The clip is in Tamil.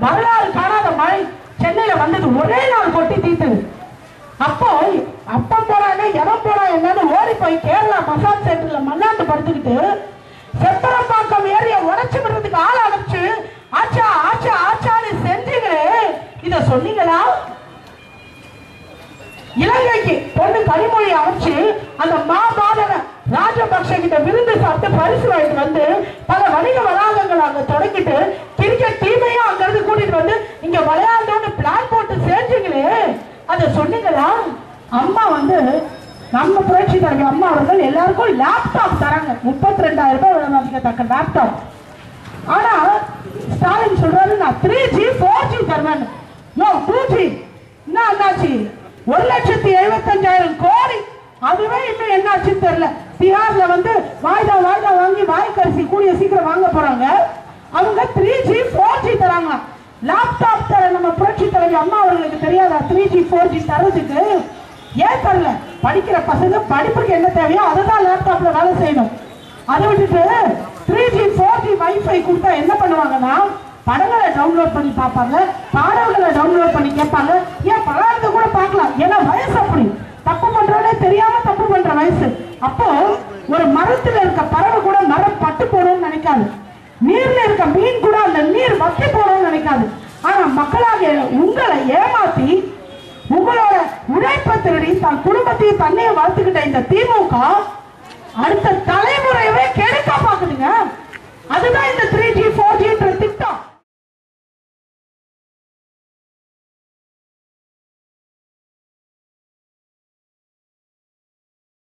வரலாறு காணாத மழை சென்னையில வந்தது. ஒரே நாள் கொட்டி தீர்த்தது அப்போ அப்ப போறாங்க எவன் போறான் என்னன்னு ஓடி போய் கேரளா மசாஜ் சென்டர்ல மல்லாந்து படுத்துக்கிட்டு செப்பரப்பாக்கம் ஏரிய உடச்சு விடுறதுக்கு ஆள் அனுப்பிச்சு ஆச்சா ஆச்சா ஆச்சான்னு செஞ்சீங்களே. இத சொன்னீங்களா? இலங்கைக்கு பொண்ணு கனிமொழி அமைச்சு அந்த மாபாதன ராஜபக்ஷ கிட்ட விருந்து சாப்பிட்டு பரிசு வாங்கிட்டு வந்து பல வணிக வளாகங்கள் அங்க தொடங்கிட்டு அதை சொன்னீங்களா? அம்மா வந்து நம்ம புரட்சி தலைவர் அம்மா அவர்கள் எல்லாருக்கும் லேப்டாப் தராங்க. முப்பத்தி ரெண்டாயிரம் ரூபாய் மதிக்கத்தக்க லேப்டாப் ஆனா ஸ்டாலின் சொல்றாரு நான் த்ரீ ஜி ஃபோர் ஜி தருவேன் யோ டூ ஜி என்ன என்னாச்சு? ஒரு லட்சத்தி எழுபத்தஞ்சாயிரம் கோடி. அதுவே இன்னும் என்னாச்சுன்னு தெரியல. பீகார்ல வந்து வாய்தா வாய்தா வாங்கி வாய்க்கரிசி கூடிய சீக்கிரம் வாங்க போறாங்க. அவங்க த்ரீ ஜி ஃபோர் ஜி தராங்க லேப்டாப் தர நம்ம புரட்சி தலைவி அம்மா அவர்களுக்கு தெரியாதா? த்ரீ ஜி ஃபோர் ஜி தரதுக்கு ஏன் தரல? படிக்கிற பசங்க படிப்புக்கு என்ன தேவையோ அதை தான் லேப்டாப்ல வேலை செய்யணும். அதை விட்டுட்டு three G four G wifi கொடுத்தா என்ன பண்ணுவாங்கன்னா படங்களை டவுன்லோட் பண்ணி பார்ப்பாங்க பாடல்களை டவுன்லோட் பண்ணி கேட்பாங்க. ஏன் பலாரத்தை கூட பார்க்கலாம். ஏன்னா வயசு அப்படி. தப்பு பண்றோன்னே தெரியாம தப்பு பண்ற வயசு. அப்போ ஒரு மரத்துல இருக்க பறவை கூட மரம் பட்டு போகணும்னு நினைக்காது. நீர்ல இருக்க மீன் கூட அந்த நீர் வத்தி போன மக்களாகிய மக்களாக உங்களை ஏமாத்தி உங்களோட உழைப்பை திருடி தன் குடும்பத்தையும் தன்னையும் வளர்த்துக்கிட்ட இந்த திமுக அடுத்த தலைமுறையவே கெடுக்க பாக்குதுங்க. அதுதான் இந்த த்ரீ ஜி ஃபோர் ஜின்ற திட்டம்.